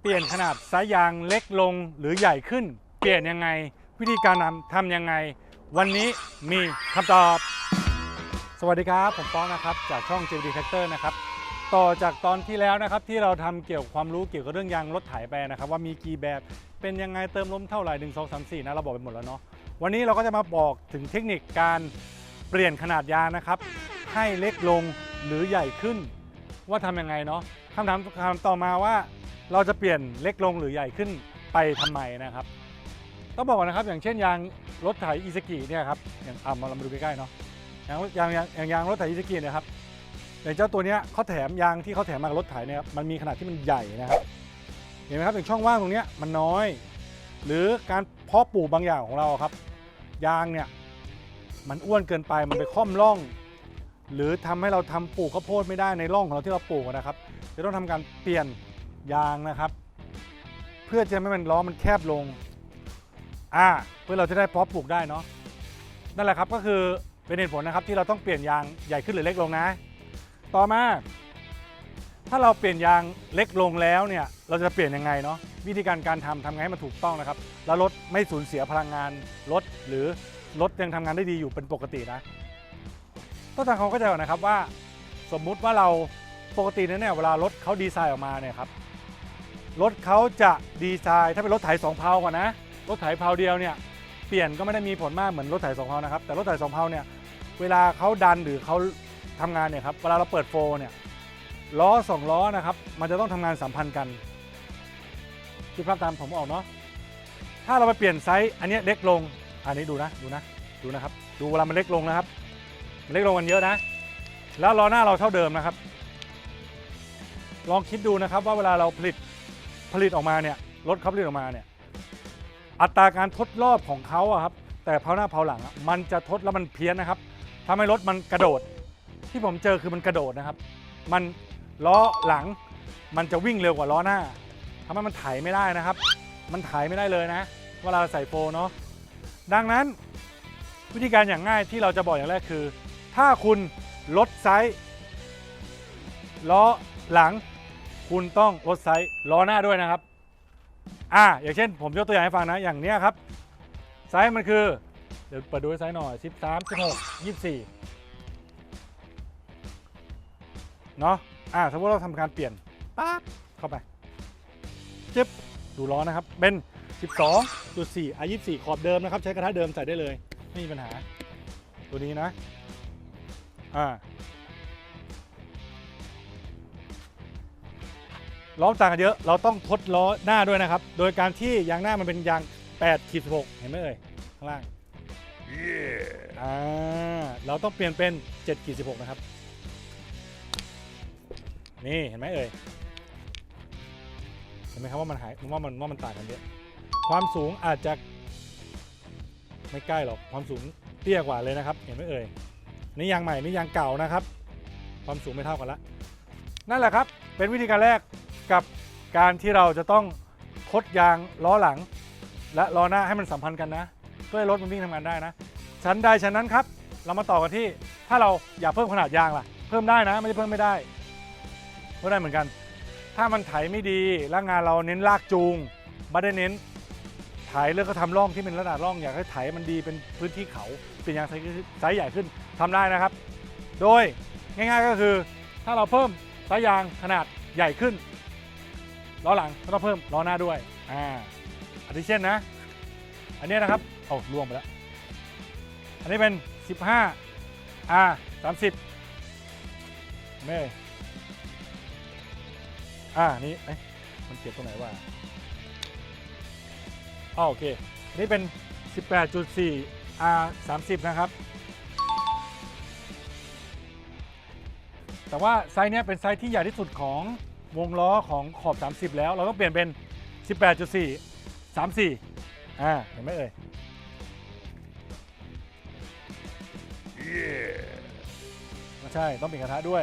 เปลี่ยนขนาดสายยางเล็กลงหรือใหญ่ขึ้น เปลี่ยนยังไง วิธีการทำทำยังไง วันนี้มีคำตอบ สวัสดีครับ ผมป้องนะครับ จากช่อง JD Tractor นะครับ ต่อจากตอนที่แล้วนะครับที่เราทำเกี่ยวกับความรู้เกี่ยวกับเรื่องยางรถไถไปนะครับ ว่ามีกี่แบบเป็นยังไงเติมลมเท่าไหร่1 2 3 4นะเราบอกไปหมดแล้วเนาะวันนี้เราก็จะมาบอกถึงเทคนิคการเปลี่ยนขนาดยางนะครับ ให้เล็กลงหรือใหญ่ขึ้น ว่าทำยังไงเนาะคำถามคำต่อมาว่า เราจะเปลี่ยนเล็กลงหรือใหญ่ขึ้นไปทำไมนะครับต้องบอกนะครับอย่างเช่นยางรถไถอีซากิเนี่ยครับอย่างอะมาเรามาดูใกล้ๆเนาะยางยางยางยางยางรถไถอีซากิเนะครับอย่างเจ้าตัวเนี้ยเขาแถมยางที่เขาแถมมากับรถไถเนี่ยครับมันมีขนาดที่มันใหญ่นะครับเห็นไหมครับอย่างช่องว่างตรงเนี้ยมันน้อย หรือการเพาะปลูกบางอย่างของเราครับ ยางเนี่ยมันอ้วนเกินไปมันไปค่อมร่อง หรือทำให้เราทำปลูกข้าวโพดไม่ได้ในร่องของเราที่เราปลูกนะครับจะต้องทำการเปลี่ยน ยางนะครับ เพื่อจะไม่ให้มันล้อมันแคบลงอ่าเพื่อเราจะได้เพาะปลูกได้เนาะนั่นแหละครับก็คือเป็นเหตุผลนะครับที่เราต้องเปลี่ยนยางใหญ่ขึ้นหรือเล็กลงนะ ต่อมา ถ้าเราเปลี่ยนยางเล็กลงแล้วเนี่ยเราจะเปลี่ยนยังไงเนาะวิธีการการทำทำไงให้มันถูกต้องนะครับ แล้วรถไม่สูญเสียพลังงานรถหรือรถยังทำงานได้ดีอยู่เป็นปกตินะต้องทำความเข้าใจก่อนนะครับว่าสมมุติว่าเราปกตินั้นเนี่ยเวลารถเขาดีไซน์ออกมาเนี่ยครับ รถเขาจะดีไซน์ ถ้าเป็นรถไถสองเพาก่อนนะ รถไถเพาเดียวเนี่ยเปลี่ยนก็ไม่ได้มีผลมากเหมือนรถไถสองเพานะครับแต่รถไถสองเพาเนี่ยเวลาเขาดันหรือเขาทำงานเนี่ยครับเวลาเราเปิดโฟร์เนี่ยล้อสองล้อนะครับมันจะต้องทำงานสัมพันธ์กันคิดภาพตามผมออกเนาะถ้าเราไปเปลี่ยนไซส์อันนี้เล็กลงอันนี้ดูนะดูนะดูนะครับดูเวลามันเล็กลงนะครับมันเล็กลงกันเยอะนะ แล้วล้อหน้าเราเท่าเดิมนะครับ ลองคิดดูนะครับว่าเวลาเราผลิต ผลิตออกมาเนี่ยรถเขาผลิตออกมาเนี่ยอัตราการทดรอบของเขาอะครับแต่เพาหน้าเพาหลังอะมันจะทดแล้วมันเพี้ยนนะครับทำให้รถมันกระโดด ที่ผมเจอคือมันกระโดดนะครับ มันล้อหลังมันจะวิ่งเร็วกว่าล้อหน้าทำให้มันไถไม่ได้นะครับ มันไถไม่ได้เลยนะ เวลาใส่โฟร์เนาะดังนั้นวิธีการอย่างง่ายที่เราจะบอกอย่างแรกคือ ถ้าคุณลดไซส์ล้อหลัง คุณต้องลดไซส์ล้อหน้าด้วยนะครับ อ่า อย่างเช่น ผมยกตัวอย่างให้ฟังนะ อย่างเนี้ยครับ ไซส์มันคือ เดี๋ยวเปิดดูไซส์หน่อย 13 16 24 เนาะอ่าสมมติเราทำการเปลี่ยนปั๊บเข้าไปจึ๊บดูล้อนะครับ เป็น 12.4 i 24 ขอบเดิมนะครับ ใช้กระทะเดิมใส่ได้เลย ไม่มีปัญหา ตัวนี้นะ อ่า ล้อต่างกันเยอะ เราต้องทดล้อหน้าด้วยนะครับ โดยการที่ยางหน้ามันเป็นยาง8ขีด16เห็นไหมเอ่ยข้างล่าง อ่า เราต้องเปลี่ยนเป็น7ขีด16 นะครับ นี่เห็นไหมเอ่ย เห็นไหมครับว่ามันหายว่ามันว่ามันต่างกันเยอะ ความสูงอาจจะไม่ใกล้หรอก ความสูงเตี้ยกว่าเลยนะครับ เห็นไหมเอ่ย นี่ยางใหม่ นี่ยางเก่านะครับ ความสูงไม่เท่ากันละ นั่นแหละครับ เป็นวิธีการแรก กับการที่เราจะต้องทดยางล้อหลัง และล้อหน้าให้มันสัมพันธ์กันนะ เพื่อให้รถมันวิ่งทำงานได้นะชั้นใดชั้นนั้นครับ เรามาต่อกันที่ถ้าเราอยากเพิ่มขนาดยางล่ะ เพิ่มได้นะ ไม่ใช่เพิ่มไม่ได้ก็ได้เหมือนกัน ถ้ามันไถไม่ดีแล้วงานเราเน้นลากจูงไม่ได้เน้นไถเลือกก็ทำร่องที่เป็นระดับร่องอยากให้ไถมันดีเป็นพื้นที่เขาเปลี่ยนยางไซส์ไซส์ใหญ่ขึ้นทำได้นะครับ โดยง่ายๆก็คือถ้าเราเพิ่มไซยางขนาดใหญ่ขึ้น ล้อหลังก็ต้องเพิ่มล้อหน้าด้วยอ่าอาทิเช่นนะ อันนี้นะครับเอาล่วงไปแล้ว อันนี้เป็น 15 R 30ไม่อ่านี่เอ๊ะมันเขียนตรงไหนว่าอ๋อโอเค นี่เป็น 18.4 R 30นะครับ แต่ว่าไซส์เนี้ยเป็นไซส์ที่ใหญ่ที่สุดของ วงล้อของขอบ 30 แล้ว เราต้องเปลี่ยนเป็น 18.4 34อ่าเห็นไหมเอ่ยไม่ใช่ต้องเปลี่ยนกระทะด้วย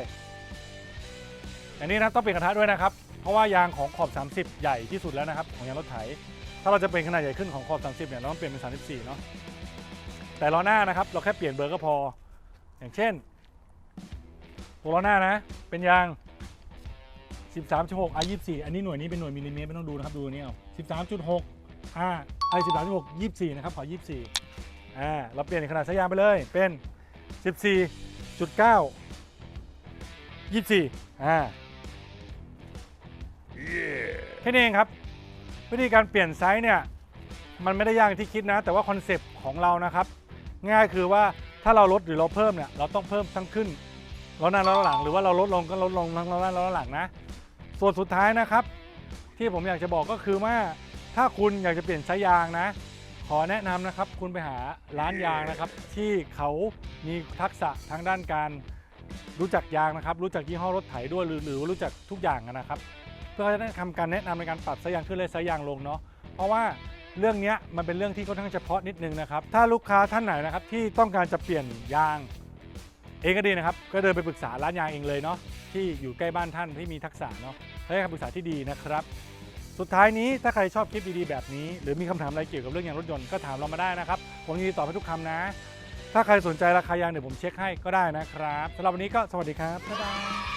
อันนี้นะต้องเปลี่ยนกระทะด้วยนะครับ เพราะว่ายางของขอบ 30 ใหญ่ที่สุดแล้วนะครับ ของยางรถไถ ถ้าเราจะเป็นขนาดใหญ่ขึ้นของขอบ 30 เนี่ยเราต้องเปลี่ยนเป็น 34 เนาะแต่ล้อหน้านะครับ เราแค่เปลี่ยนเบอร์ก็พอ อย่างเช่นตัวล้อหน้านะ เป็นยาง 13.6 R 24 อันนี้หน่วยนี้เป็นหน่วยมิลลิเมตรไม่ต้องดูนะครับดูนี่เอา13.6 R ไอ13.6 24 นะครับขอ 24 อ่าเราเปลี่ยนขนาดสายยางไปเลยเป็น 14.9 24 อ่าแค่นี้เองครับ วิธีการเปลี่ยนไซส์เนี่ย มันไม่ได้ยากอย่างที่คิดนะ แต่ว่าคอนเซปต์ของเรานะครับ ง่ายคือว่าถ้าเราลดหรือเราเพิ่มเนี่ย เราต้องเพิ่มทั้งขึ้นล้อหน้าล้อหลังหรือว่าเราลดลงก็ลดลงทั้งล้อหน้าล้อหลังนะ ส่วนสุดท้ายนะครับ ที่ผมอยากจะบอกก็คือว่าถ้าคุณอยากจะเปลี่ยนส์ยยางนะ ขอแนะนำนะครับ คุณไปหาร้านยางนะครับ ที่เขามีทักษะทางด้านการรู้จักยางนะครับ รู้จักยี่ห้อรถไถด้วยหรือหรือรู้จักทุกอย่างนะครับ เพื่อจะได้ทำการแนะนำในการปรับส์ยยางขึ้นและส์ยยางลงเนาะเพราะว่าเรื่องนี้มันเป็นเรื่องที่ค่อนข้างเฉพาะนิดนึงนะครับ ถ้าลูกค้าท่านไหนนะครับที่ต้องการจะเปลี่ยนยางเองก็ดีนะครับ ก็เดินไปปรึกษาร้านยางเองเลยเนาะที่อยู่ใกล้บ้านท่านที่มีทักษะเนาะ ให้คำปรึกษาที่ดีนะครับ สุดท้ายนี้ถ้าใครชอบคลิปดีๆแบบนี้ หรือมีคำถามอะไรเกี่ยวกับเรื่องยางรถยนต์ก็ถามเรามาได้นะครับ ผมยินดีตอบให้ทุกคำนะ ถ้าใครสนใจราคายางเดี๋ยวผมเช็คให้ก็ได้นะครับสำหรับวันนี้ก็สวัสดีครับบ๊ายบาย